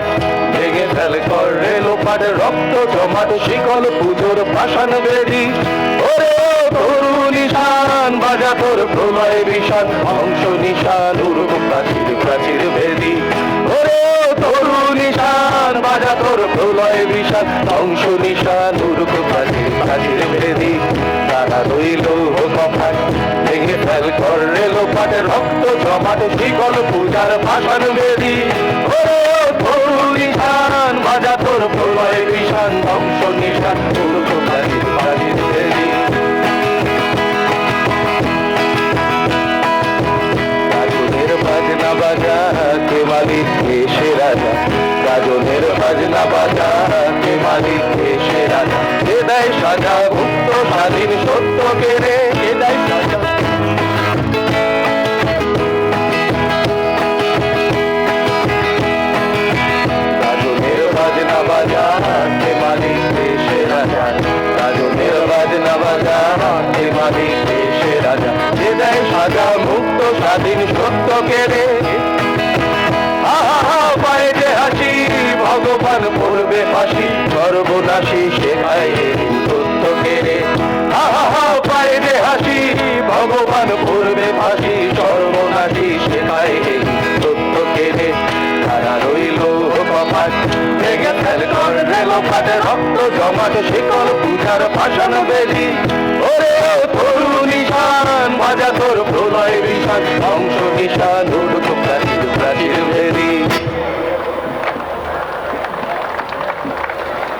কপাট ভেঙে ফেল কর রেলোপাট রক্ত জমাট শিকল পুজোর পাষাণ বেদি। ওরে তরু নিশান বাজা তোর প্রলয় বিষান অংশ নিশান উর্ব প্রাচীর প্রাচীর ভেদি ওরে তরু নিশান বাজা তোর প্রলয় বিষান অংশ নিশান উর্ব প্রাচীর প্রাচীর ভেঙে ফেল কর রেলোপাট রক্ত শিকল পূজার ভাষণ বেদি বাজা তোর প্রলয় বিষান ধ্বংস নিশান গাজনের বাজনা বাজা কে মালিক রাজা। গাজনের বাজনা বাজা কে মালিক রাজা। দেয় সাজা মুক্ত স্বাধীন সত্য কেড়ে কে বাজনা বাজা মানি দেশে রাজা, যে দেয় সাজা, মুক্ত, স্বাধীন সত্য কেড়ে আহা বাইরে হাসি, ভগবান পড়বে ফাঁসি, সর্বনাশী ভাই সত্য কেড়ে আহা বাইরে হাসি, ভগবান পড়বে ফেল কর রেল ফাটে, রক্ত জমাট শিকল পূজার পাষাণ বেদি ওরে নিশান ভাজা তোর প্রলয় বিশান অংশ নিশান উড়ুক প্রাচীর প্রাচীর ভেরি